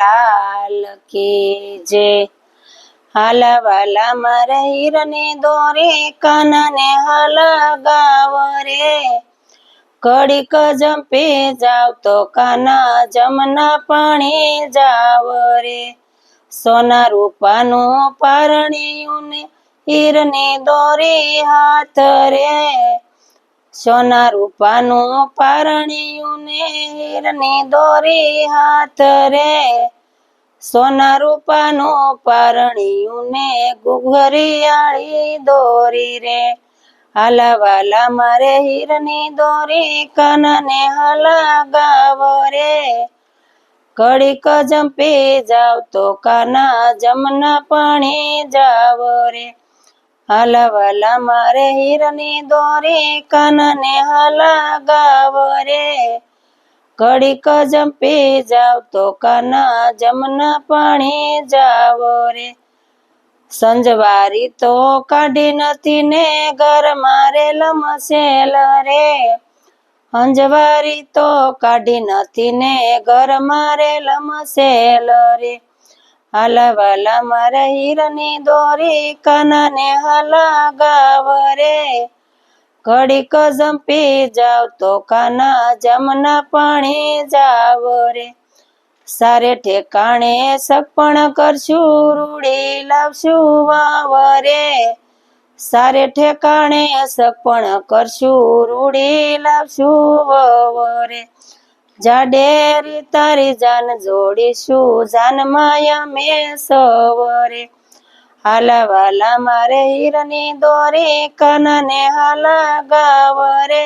લાલ કી જે? હાલાવાલા મારા હીરને દોરે કાનાને હલગાવ રે કડીક જંપે જાવ તો કાના જમના પાણી જાવ રે સોના રૂપાનું પારણિયું ને હીરને દોરે હાથ રે સોના રૂપાનું પારણિયું ને હીરની દોરી હાથ રે. સોના રૂપાનું પારણિયું ને ગુઘરિયાળી દોરી રે. હાલાવાલા મારે હીરની દોરી કાનને હલગાવ રે. કડીક જંપી જાવ તો કાના જમના પાણી જાવ રે. હાલા વાલા મારે હીરની દોરી કાનને હલગાવ રે કડીક જંપી જાવ તો કાના જમના પાણી જાવ રે સંજવારી તો કાઢી નથી ને ઘર મારે લમસેલ રે અંજવારી તો કાઢી નથી ને ઘર મારે લમસેલ રે હાલા વાલા મારે હીરની દોરી કાનાને હલગાવ રે ઘડીક જંપી જાવ તો કાના જમના પાણી જાવ રે સારે ઠેકાણે સપણ કરશું રૂડી લાવશું વાવરે સારે ઠેકાણે સપણ કરશું રૂડી લાવશું વવરે જાડેરી તારી જાન જોડીશું, જાન માયા મે સવરે. હાલા વાલા મારે હીરની દોરી, કાનને હાલા ગાવરે.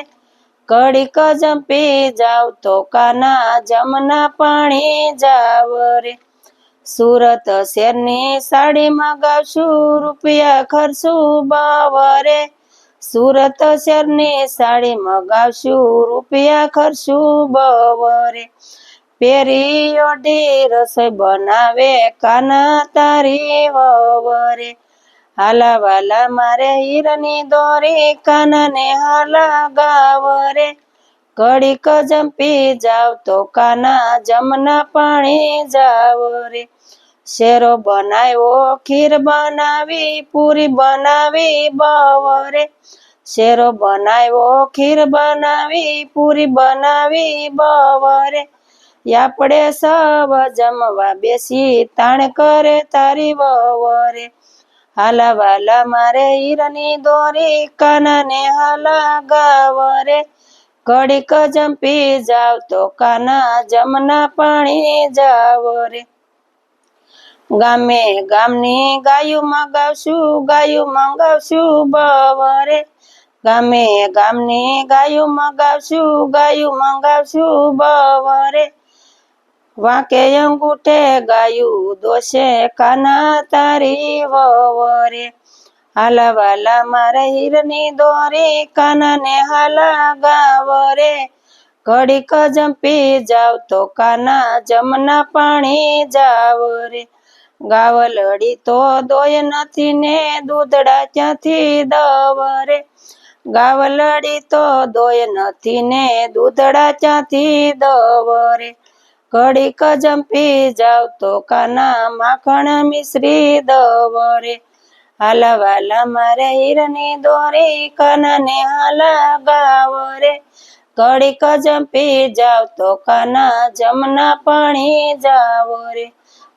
કડીક જંપી જાવ તો કાના જમના પાણી જાવ રે સુરત શેરની સાડી મગાવશું રૂપિયા ખર્ચું બાવરે. સુરત શરને સાડી મગાવશું, રૂપિયા ખર્ચું બવરે પેરી ઓઢી રસોઈ બનાવે, કાના તારી વવરે. હાલા વાલા મારે હીરની દોરી, કાનને હાલા ગાવરે. કડીક જંપી જાવ તો કાના જમના પાણી જાવ રે શેરો બનાવ્યો, ખીર બનાવી, પૂરી બનાવી, બવરે. શેરો બનાવ્યો, ખીર બનાવી, પૂરી બનાવી, બવરે. આપણે સબ જમવા બેસી, તાણ કરે તારી વવરે. હાલા વાલા મારે હીરની દોરી, કાનાને હાલા ગાવરે. કડીક જંપી જાવ તો કાના જમના પાણી જાવ રે ગામે ગામની ગાયું મગાવશું ગાયું મંગાવશું બવરે. ગામે ગામની ગાયું મગાવશું ગાયું મંગાવશું બવરે. વાંકે અંગૂઠે ગાયું દોષે કાના તારી વવરે. હાલા વાલા મારા હીરની દોરી કાનાને હાલા ગાવરે. ઘડીક જંપી જાવ તો કાના જમના પાણી જાવ રે ગાવલડી તો દોય નથી ને દૂધડા ક્યાંથી દવરે? ગાવલડી તો દોય નથી ને દૂધડા ક્યાંથી દવરે? ઘડીક જંપી જાવ તો કાના માખણ મિશ્રી દવરે? હાલાવાલા મારે હીરની દોરી કાનાને હાલા ગાવરે? ઘડીક જંપી જાવ તો કાના જમના પાણી જાવ રે